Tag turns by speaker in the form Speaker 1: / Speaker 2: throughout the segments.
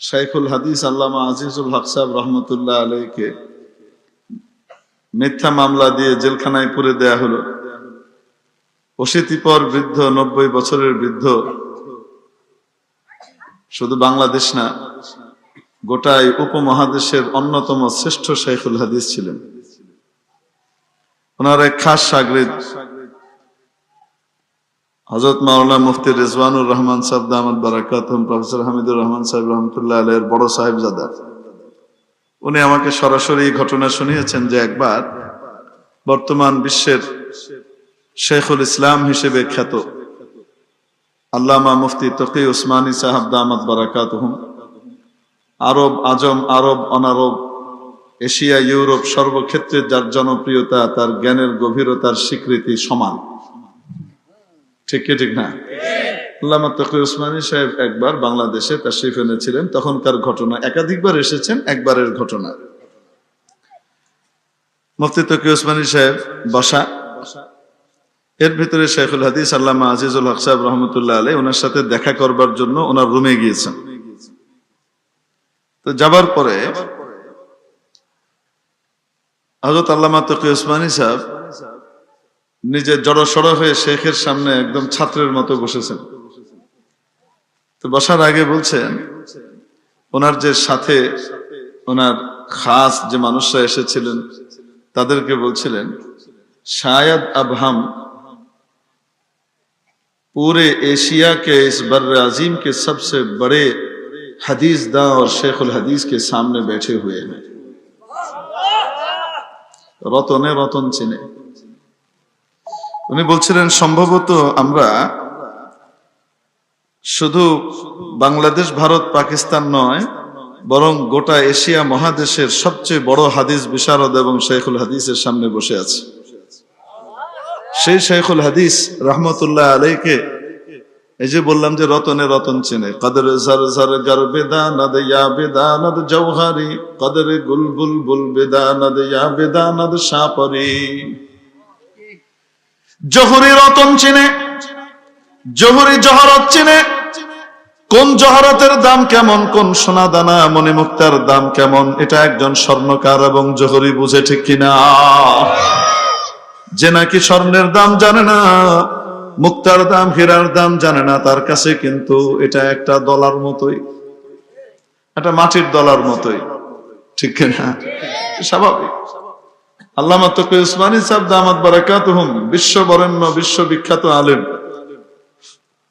Speaker 1: শাইখুল হাদিস আল্লামা আজিজুল হক সাহেব রহমতুল্লাহ আলাইকে মিথ্যা মামলা দিয়ে জেলখানায় পুরে দেয়া হলো। অশীতিপর বৃদ্ধ, নব্বই বছরের বৃদ্ধ। শুধু বাংলাদেশ না, গোটাই উপমহাদেশের অন্যতম শ্রেষ্ঠ শাইখুল হাদিস ছিলেন। ওনার এক খাস সাগরিদ হজরত মাওলানা মুফতি রেজওয়ানুর রহমান সাহেব দামাদ বারাকাতম প্রফেসর হামিদুর রহমান সাহেব রহমতুল্লাহ আলের বড় সাহেবজাদা। উনি আমাকে সরাসরি ঘটনা শুনিয়েছেন যে একবার বর্তমান বিশ্বের শেখুল ইসলাম হিসেবে খ্যাত আল্লামা মুফতি তকি উসমানী সাহাব দামাদ বারাকাত আরব আজম, আরব অনারব, এশিয়া, ইউরোপ সর্বক্ষেত্রে যার জনপ্রিয়তা, তার জ্ঞানের গভীরতার স্বীকৃতি সমান। ঠিক কি, ঠিক না? আল্লামা সাহেব একবার বাংলাদেশে তাশরিফ এনেছিলেন, তখনকার ঘটনা, একাধিকবার এসেছেন একবারের ঘটনা। মুফতি সাহেব এর ভিতরে শেখুল হাদিস, আল্লামা আজিজুল হক সাহেব রহমতুল্লাহ ওনার সাথে দেখা করবার জন্য ওনার রুমে গিয়েছেন। তো যাবার পরে হজরত আল্লামা তকি উসমানী সাহেব নিজে জড়ো সড়ো হয়ে শেখের সামনে একদম ছাত্রের মতো বসেছেন তো বসার আগে বলছেন ওনার যে সাথে ওনার খাস যে মানুষরা এসেছিলেন তাদেরকে বলছিলেন शायद अब हम पूरे एशिया के इस बर अजीम के सबसे बड़े हदीस दा और शेख उल हदीस के सामने बैठे हुए हैं রতনে রতন চিনে উনি বলছিলেন, সম্ভবত আমরা শুধু বাংলাদেশ, ভারত, পাকিস্তান নয়, বরং গোটা এশিয়া মহাদেশের সবচেয়ে বড় হাদিস বিশারদ এবং শেখুল হাদিসের সামনে বসে আছে। সেই শেখুল হাদিস রহমতুল্লাহ আলাইকে, এই যে বললাম যে রতনে রতন চেনে, কদর জর জর গর বেদানদ ইয়া বেদানদ জৌহারি কদর গুল বুল বুল বেদানদ ইয়া বেদানদ সাপরি। জহুরি রতন চিনে, জহুরি জহরত চিনে, কোন জহরতের দাম কেমন, কোন সোনা দানা মনে মুক্তার দাম কেমন, এটা একজন স্বর্ণকার এবং জহরি বুঝে ঠিক কিনা? যে নাকি স্বর্ণের দাম জানে না, মুক্তার দাম, হীরার দাম জানে না, তার কাছে কিন্তু এটা একটা দলার মতোই, একটা মাটির দলার মতোই, ঠিক কিনা? স্বাভাবিক। আল্লামা দামাত বারাকাত বিশ্ব বরেণ্য বিশ্ব আলেম।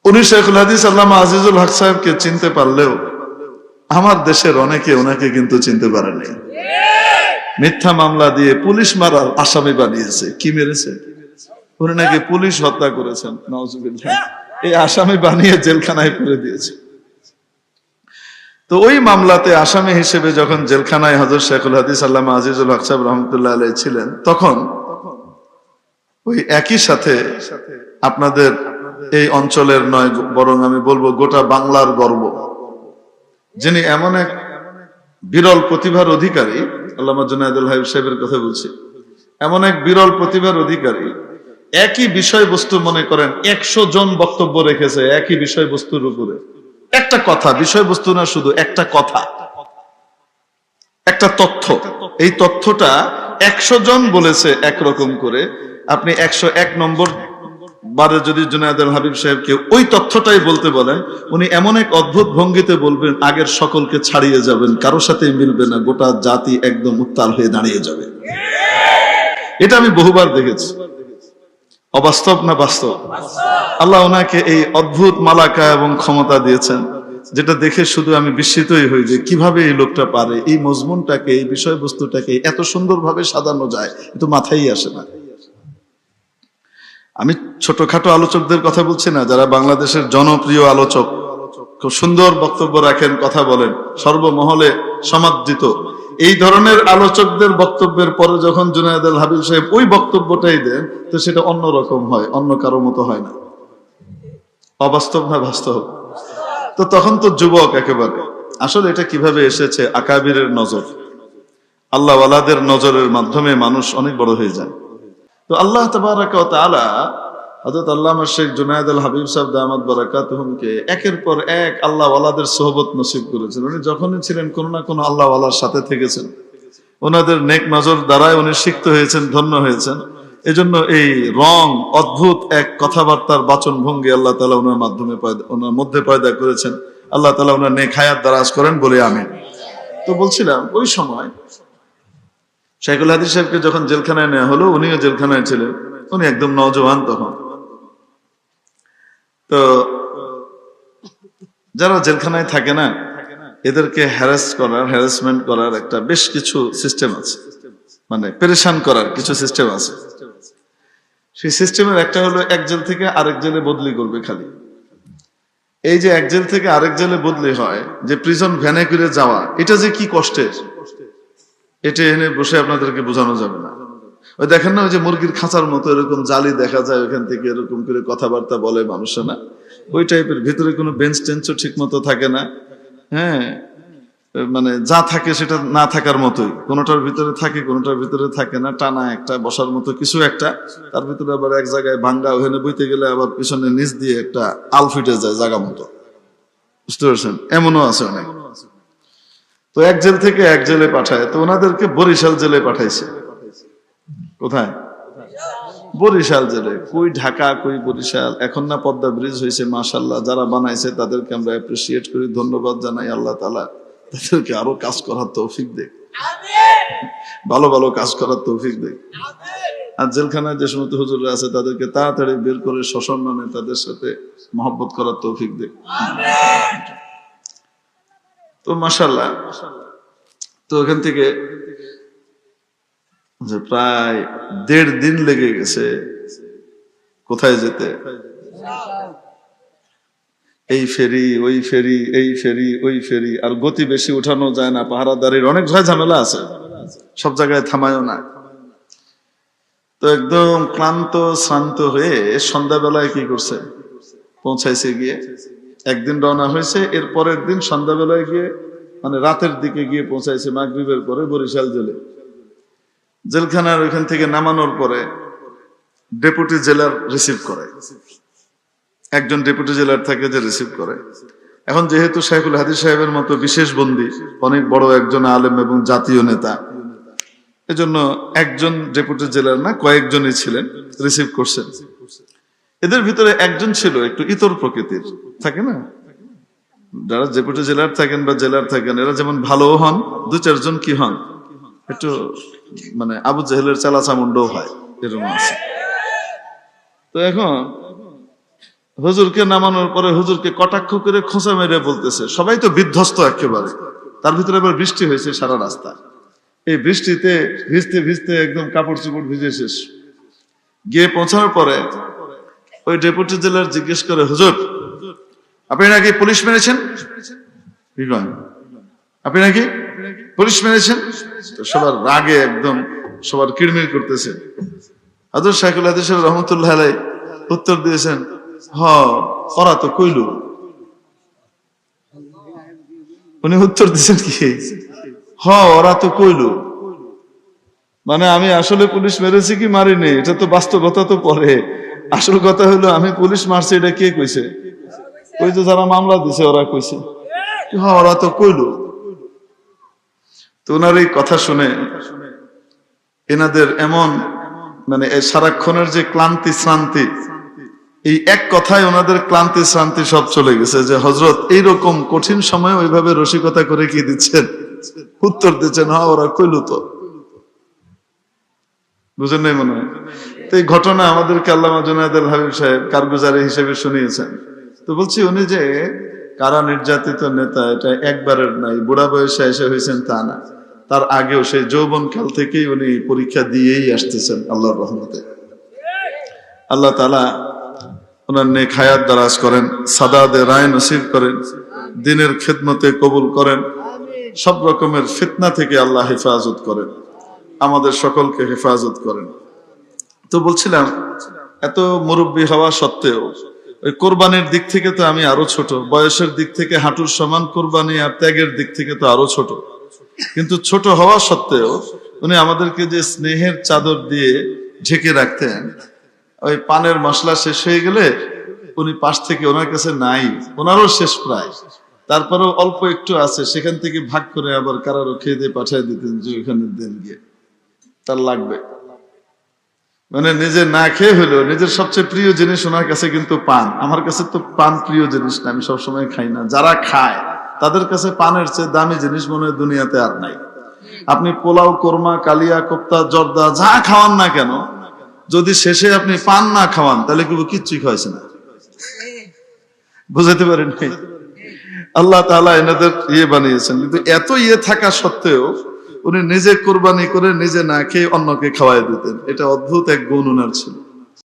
Speaker 1: উনি শেখুল হাদিস আল্লামা আজিজুল হক সাহেবকে চিনতে পারলেও, আমার দেশের অনেকে ওনাকে কিন্তু চিনতে পারেনি মিথ্যা মামলা দিয়ে পুলিশ মারার আসামি বানিয়েছে। কি মেরেছে? উনি নাকি পুলিশ হত্যা করেছেন নওয়াজুবিল্লাহ এই আসামি বানিয়ে জেলখানায় করে দিয়েছে। তো ওই মামলাতে আসামি হিসেবে যখন জেলখানায় হজর শেখুল হাদিস আল্লামা আজিজুল হক সাহেব রহমতুল্লাহ আলাই ছিলেন, তখন ওই একই সাথে আপনাদের এই অঞ্চলের নয়, বরং আমি বলব গোটা বাংলার গর্ব। যিনি এমন এক বিরল প্রতিভার অধিকারী, আল্লামা জুনায়দুল হাবিব সাহেবের কথা বলছি, এমন এক বিরল প্রতিভার অধিকারী, একই বিষয়বস্তু মনে করেন, একশো জন বক্তব্য রেখেছে একই বিষয়বস্তুর উপরে। একটা কথা, বিষয়বস্তু না শুধু, একটা কথা। একটা তথ্য। এই তথ্যটা একশো জন বলেছে একরকম করে। আপনি একশো এক নম্বর বারে যদি জুনায়দুল হাবিব সাহেবকে ওই তথ্যটাই বলতে বলেন, উনি এমন এক অদ্ভুত ভঙ্গিতে বলবেন, আগের সকলকে ছাড়িয়ে যাবেন, কারোর সাথে মিলবে না, গোটা জাতি একদম উত্তাল হয়ে দাঁড়িয়ে যাবে। এটা আমি বহুবার দেখেছি। অবাস্তব না বাস্তব? আল্লাহ ওনাকে এই অদ্ভুত মালাকা এবং ক্ষমতা দিয়েছেন, যেটা দেখে শুধু আমি বিস্মিতই হই যে কীভাবে এই লোকটা পারে, এই মজমুনটাকে, এই বিষয়বস্তুটাকে এত সুন্দরভাবে সাজানো যায় কিন্তু মাথায় আসে না। আমি ছোটখাটো আলোচকদের কথা বলছি না, যারা বাংলাদেশের জনপ্রিয় আলোচক, খুব সুন্দর বক্তব্য রাখেন, কথা বলেন, সর্বমহলে সমাদৃত। এই ধরনের আলোচকদের বক্তব্যের পরে যখন জুনায়দ আল হাবিব সাহেব ওই বক্তব্যটাই দেন, তো সেটা অন্য রকম হয়, অন্য কারও মতো হয় না। অবাস্তব না বাস্তব? তো তখন তো যুবক একেবারে। আসলে এটা কীভাবে এসেছে? আকাবিরের নজর। আল্লাহওয়ালাদের নজরের মাধ্যমে মানুষ অনেক বড় হয়ে যায়। তো আল্লাহ তালা হজরত আল্লাহ শেখ জুনায়দ আল হাবিব সাহেব দামাদ বারাকাতহুমকে একের পর এক আল্লাহ ওয়ালাদের সোহবত নসিব করেছেন। উনি যখনই ছিলেন কোনো না কোনো আল্লাহ ওয়ালার সাথে থেকেছেন। ওনাদের নেক নজর দ্বারাই উনি সিক্ত হয়েছেন, ধন্য হয়েছেন। এজন্য এই রং, অদ্ভুত এক কথাবার্তার বাচন ভঙ্গি আল্লাহ তালা ওনার মাধ্যমে ওনার মধ্যে পয়দা করেছেন। আল্লাহ তালা ওনার নেক হায়াত দারাজ করেন বলে আমি। তো বলছিলাম, ওই সময় শাইকুল হাদিস সাহেবকে যখন জেলখানায় নেওয়া হলো, উনিও জেলখানায় ছিলেন। উনি একদম নজওয়ান তখন। তো যারা জেলখানায় থাকে না, এদেরকে হ্যারাস করার হ্যারাসমেন্ট করার একটা বেশ কিছু সিস্টেম আছে। মানে পেরেশান করার কিছু সিস্টেম আছে। সেই সিস্টেমের একটা হলো এক জেল থেকে আরেক জেলে বদলি করবে খালি। এই যে এক জেল থেকে আরেক জেলে বদলি হয়, যে প্রিজন ভ্যানে করে যাওয়া, এটা যে কি কষ্টের? এটা এনে বসে আপনাদেরকে বোঝানো যাবে না। ওই দেখেন না, ওই যে মুরগির খাঁচার মতো এরকম জালি দেখা যায় ওখান থেকে, এরকম করে কথাবার্তা বলে মানুষে না? ওই টাইপের, ভিতরে কোনো বেঞ্চ টেঞ্চও ঠিক মতো থাকে না। হ্যাঁ? মানে যা থাকে সেটা না থাকার মতোই। কোনোটার ভিতরে থাকে, কোনোটার ভিতরে থাকে না। টানা একটা, বসার মতো কিছু একটা। তার ভিতরে আবার এক জায়গায় ভাঙ্গা, ওখানে বইতে গেলে আবার পিছনে নিচ দিয়ে একটা আল ফিটে যায় জায়গা মতো। বুঝতে পারছেন? এমনও আছে অনেক। তো এক জেল থেকে এক জেলে পাঠায়। তো ওনাদেরকে বরিশাল জেলে পাঠাইছে। কোথায়? বরিশাল জেলে। কই ঢাকা, কই বরিশাল? এখন না পদ্মা ব্রিজ হয়েছে মাশাল্লাহ যারা বানাইছে তাদেরকে আমরা অ্যাপ্রিসিয়েট করি, ধন্যবাদ জানাই আল্লাহ তালা তাদেরকে আরও কাজ করার তৌফিক দেখ ভালো ভালো কাজ করার তৌফিক দেখ আর জেলখানায় যে সমস্ত হুজুররা আছে, তাদেরকে তাড়াতাড়ি বের করে সসম্মানে তাদের সাথে মহব্বত করার তৌফিক দেখ তো মাশাল্লাহ তো ওখান থেকে যে প্রায় দেড় দিন লেগে গেছে। কোথায় যেতে? এই ফেরি, ওই ফেরি, এই ফেরি, ওই ফেরি, আর গতি বেশি উঠানো যায় না, পাহারাদারির অনেক ভয় ঝামেলা আছে। সব জায়গায় থামায়ও না। তো একদম ক্লান্ত, শ্রান্ত হয়ে সন্ধ্যাবেলায় কি করছে? পৌঁছাইছে গিয়ে। একদিন রওনা হয়েছে, এর পরের দিন সন্ধ্যাবেলায় গিয়ে মানে রাতের দিকে গিয়ে পৌঁছাইছে, মাগরিবের পরে বরিশাল জেলে। জেলখানার ওইখান থেকে নামানোর পরে ডেপুটি জেলার রিসিভ করে। একজন ডেপুটি জেলার থাকে যে রিসিভ করে। এখন যেহেতু শাইখুল হাদিস সাহেবের মতো বিশেষ বন্দী, অনেক বড় একজন আলেম এবং জাতীয় নেতা, এজন্য একজন ডেপুটি জেলার না কয়েকজনই ছিলেন, রিসিভ করছেন। এদের ভিতরে একজন ছিল, একটু ইতর প্রকৃতির, থাকে না? যারা ডেপুটি জেলার থাকেন বা জেলার থাকেন, এরা যেমন ভালো হন দু চারজন কি হন, একটু মানে আবু জাহেলের চালা চামুন্ডও হয় এরকম আছে তো এখন হুজুরকে নামানোর পরে হুজুরকে কটাক্ষ করে খোঁচা মেরে বলতেছে সবাই তো বিধ্বস্ত একেবারে তার ভিতরে আবার বৃষ্টি হয়েছে সারা রাস্তা এই বৃষ্টিতে ভিজতে ভিজতে একদম কাপড় চোপড় ভিজে শেষ গিয়ে পৌঁছানোর পরে ওই ডেপুটি জেলার জিজ্ঞেস করে হুজুর আপনি নাকি পুলিশ মেরেছেন আপনি নাকি পুলিশ মেরেছেন সবার রাগে একদম সবার কিড়মির করতেছে। হাজর শাইকুল হাদিস রহমতুল্লাহ আলাই উত্তর দিয়েছেন, হ ওরা তো কইলু। উনি উত্তর দিয়েছেন কি? হ, ওরা তো কইল। মানে আমি আসলে পুলিশ মেরেছি কি মারিনি? এটা তো বাস্তবতা তো পরে। আসল কথা হলো আমি পুলিশ মারছি, এটা কে কইছে? ওই তো যারা মামলা দিছে, ওরা কইছে। হ্যাঁ ওরা তো কইল। তো ওনার এই কথা শুনে এনাদের এমন মানে সারাক্ষণের যে ক্লান্তি শ্রান্তি, এই এক কথায় ওনাদের ক্লান্তি শ্রান্তি সব চলে গেছে যে হজরত এইরকম কঠিন সময় ওইভাবে রসিকতা করে কি দিচ্ছেন? উত্তর দিচ্ছেন হ্যাঁ ওরা কইল তো। বুঝেন নাই মনে হয়? তো এই ঘটনা আমাদেরকে আল্লামা জুনায়দ হাবিব সাহেব কারগুজারি হিসেবে শুনিয়েছেন। তো বলছি উনি যে, কারা নির্যাতিত নেতা, এটা একবারের নাই, বুড়া বয়সে এসে হয়েছেন তা না। তার আগেও সেই যৌবন কাল থেকেই উনি পরীক্ষা দিয়েই আসতেছেন, আল্লাহর রহমতে। আল্লাহ তালা ওনার নেক হায়াত দারাজ করেন সাদাদে রায় নসিব করেন, দিনের খেদমতে কবুল করেন, সব রকমের ফিতনা থেকে আল্লাহ হেফাজত করেন, আমাদের সকলকে হেফাজত করেন। তো বলছিলাম, এত মুরব্বী হওয়া সত্ত্বেও, ওই কোরবানির দিক থেকে তো আমি আরও ছোট, বয়সের দিক থেকে হাঁটুর সমান কোরবানি আর ত্যাগের দিক থেকে তো আরও ছোট। কিন্তু ছোট হওয়া সত্ত্বেও উনি আমাদেরকে যে স্নেহের চাদর দিয়ে ঢেকে রাখতেন, ওই পানের মশলা শেষ হয়ে গেলে উনি পাশ থেকে ওনার কাছে নাই, ওনারও শেষ প্রায়। তারপরেও অল্প একটু আছে, সেখান থেকে ভাগ করে আবার কারোর খেয়ে দিয়ে পাঠিয়ে দিতেন যে ওখানে দেন গিয়ে। তার লাগবে। মানে নিজে না খেয়ে হলেও নিজের সবচেয়ে প্রিয় জিনিস ওনার কাছে কিন্তু পান। আমার কাছে তো পান প্রিয় জিনিস না, আমি সবসময় খাই না। যারা খায় তাদের কাছে পানের চেয়ে দামি জিনিস মনে দুনিয়াতে আর নাই। আপনি পোলাও, কোরমা, কালিয়া, কোপ্তা, জর্দা, যা খাওয়ান না কেন, যদি শেষে আপনি পান না খাওয়ান, তাহলে কেউ কিচ্ছুই খাওয়াইছে না। বুঝাতে পারেন? আল্লাহ তাআলা এনাদের ইয়ে বানিয়েছেন, কিন্তু এত ইয়ে থাকা সত্ত্বেও উনি নিজে কোরবানি করে নিজে না খেয়ে অন্যকে খাওয়াই দিতেন। এটা অদ্ভুত এক গুণ উনার ছিল।